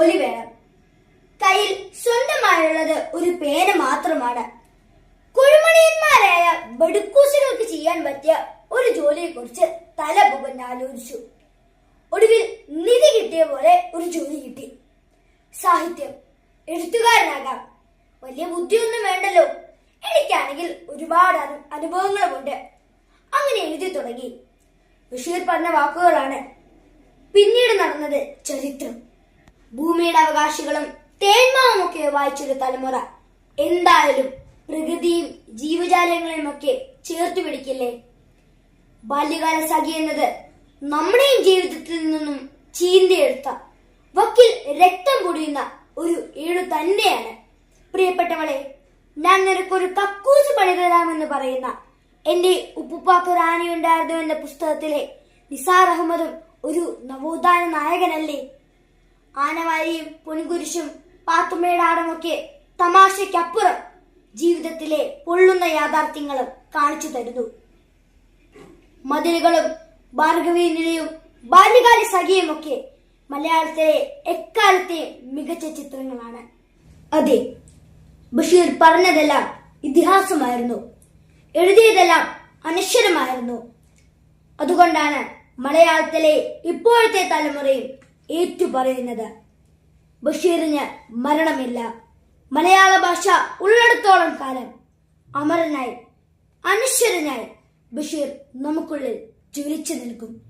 ജോലി വേണം. കയ്യിൽ സ്വന്തമായുള്ളത് ഒരു പേന മാത്രമാണ്. കുഴിമണിയന്മാരായ ബടുക്കൂസുകൾക്ക് ചെയ്യാൻ പറ്റിയ ഒരു ജോലിയെക്കുറിച്ച് തല പുകഞ്ഞ് ആലോചിച്ചു. ഒടുവിൽ നിധി കിട്ടിയ പോലെ ഒരു ജോലി കിട്ടി. സാഹിത്യം. എഴുത്തുകാരനാകാം. വലിയ ബുദ്ധിയൊന്നും വേണ്ടല്ലോ. എനിക്കാണെങ്കിൽ ഒരുപാട് അനു- അനുഭവങ്ങളുമുണ്ട്. അങ്ങനെ എഴുതി തുടങ്ങി. ബഷീർ പറഞ്ഞ വാക്കുകളാണ് പിന്നീട് നടന്നത് ചരിത്രം. ഭൂമിയുടെ അവകാശികളും തേന്മാവുമൊക്കെ വായിച്ചൊരു തലമുറ. എന്തായാലും പ്രകൃതിയും ജീവജാലങ്ങളെയും ഒക്കെ ചേർത്ത് പിടിക്കില്ലേ? ബാല്യകാല സഖി എന്നത് നമ്മുടെയും ജീവിതത്തിൽ നിന്നും ചീന്തിയെടുത്ത വക്കിൽ രക്തം പൊടിയുന്ന ഒരു ഏഴു തന്നെയാണ്. പ്രിയപ്പെട്ടവളെ ഞാൻ നിനക്കൊരു കക്കൂസ് പണി തരാമെന്ന് പറയുന്ന എന്റെ ഉപ്പുപ്പാക്ക് റാണിയുണ്ടായിരുന്നു എന്ന പുസ്തകത്തിലെ നിസാർ അഹമ്മദും ഒരു നവോത്ഥാന നായകനല്ലേ? ആനവാരിയും പൊൻകുരിശും പാത്തുമേടാടമൊക്കെ തമാശയ്ക്കപ്പുറം ജീവിതത്തിലെ പൊള്ളുന്ന യാഥാർത്ഥ്യങ്ങളും കാണിച്ചു തരുന്നു. മതിലുകളും ഭാർഗവീ നിലയും ബാല്യകാല സഖിയുമൊക്കെ മലയാളത്തിലെ എക്കാലത്തെ മികച്ച ചിത്രങ്ങളാണ്. അതെ ബഷീർ പറഞ്ഞതെല്ലാം ഇതിഹാസമായിരുന്നു. എഴുതിയതെല്ലാം അനശ്വരമായിരുന്നു. അതുകൊണ്ടാണ് മലയാളത്തിലെ ഇപ്പോഴത്തെ തലമുറയും ഏറ്റുപറയുന്നത്. ബഷീറിന് മരണമില്ല. മലയാള ഭാഷ ഉള്ളിടത്തോളം കാലം അമരനായി അനശ്വരനായി ബഷീർ നമുക്കുള്ളിൽ ജ്വലിച്ചു നിൽക്കും.